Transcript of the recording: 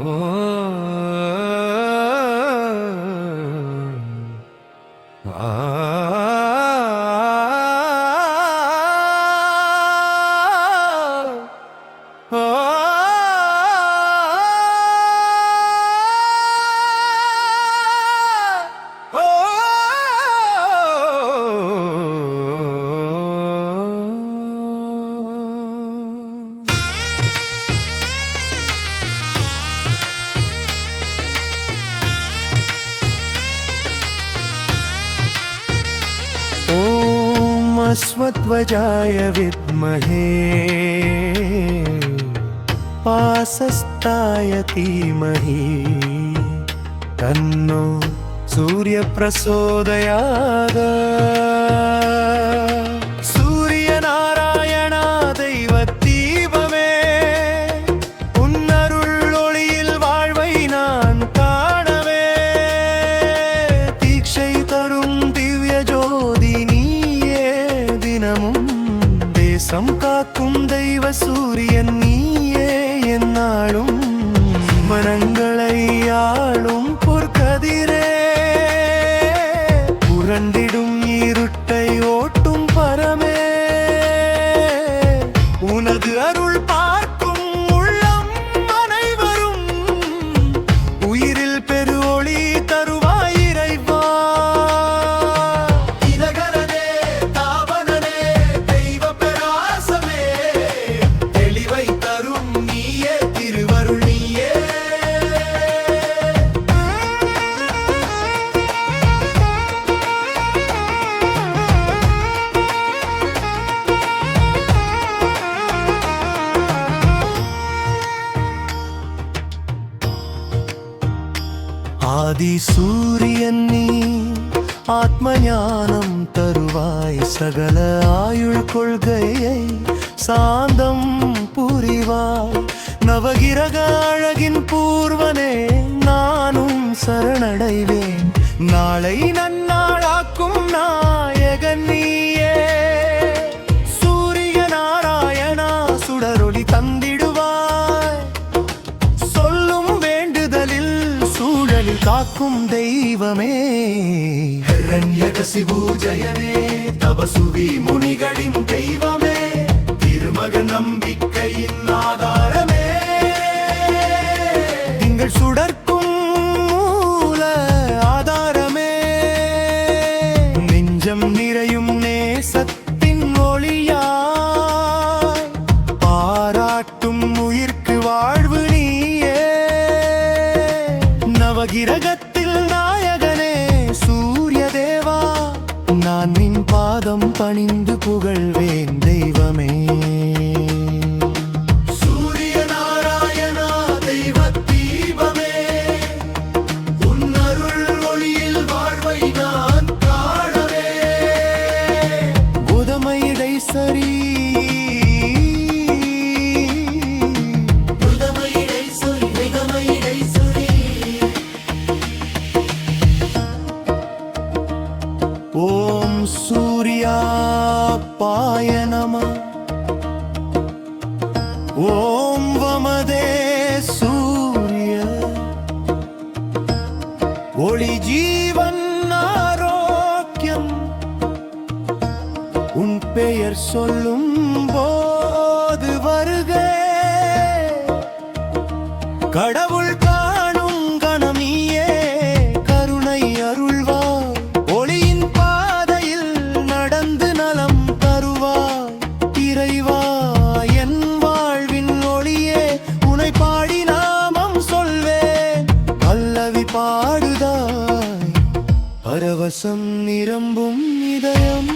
Oh अस्मध्वजाय विद्महे। पासस्ताय धीमहि। तन्नो सूर्यप्रचोदयात् தெய்வ சூரியன் நீயே என்னாலும் மனங்களை ஆளும் பொற்கதிரே. புரண்டிடும் ஆதி சூரியன் நீ ஆத்மஞானம் தருவாய். சகல ஆயுள் கொள்கையை சாந்தம் புரிவாய். நவகிரக அழகின் பூர்வனே நானும் சரணடைவேன். நாளை நன்னாள சூழலில் காக்கும் தெய்வமே. ஹிரண்யகசிபு ஜயனே தபசுவி முனிகளின் தெய்வமே. திருமக நம்பிக்கையின் ஆதாரமே. திங்கள் சுடர்க்கும் பகிரகத்தில் நாயகனே சூரிய தேவா நான் நின் பாதம் பணிந்து புகழ்வேன் தெய்வமே. ஓம் சூர்யா பாய நம. ஓம் வமதே சூரிய. ஒளி ஜீவன் ஆரோக்கியம். உன் பெயர் சொல்லும் போது வருகே. கடவுள் கா பரவசம் நிரம்பும் இதயம்.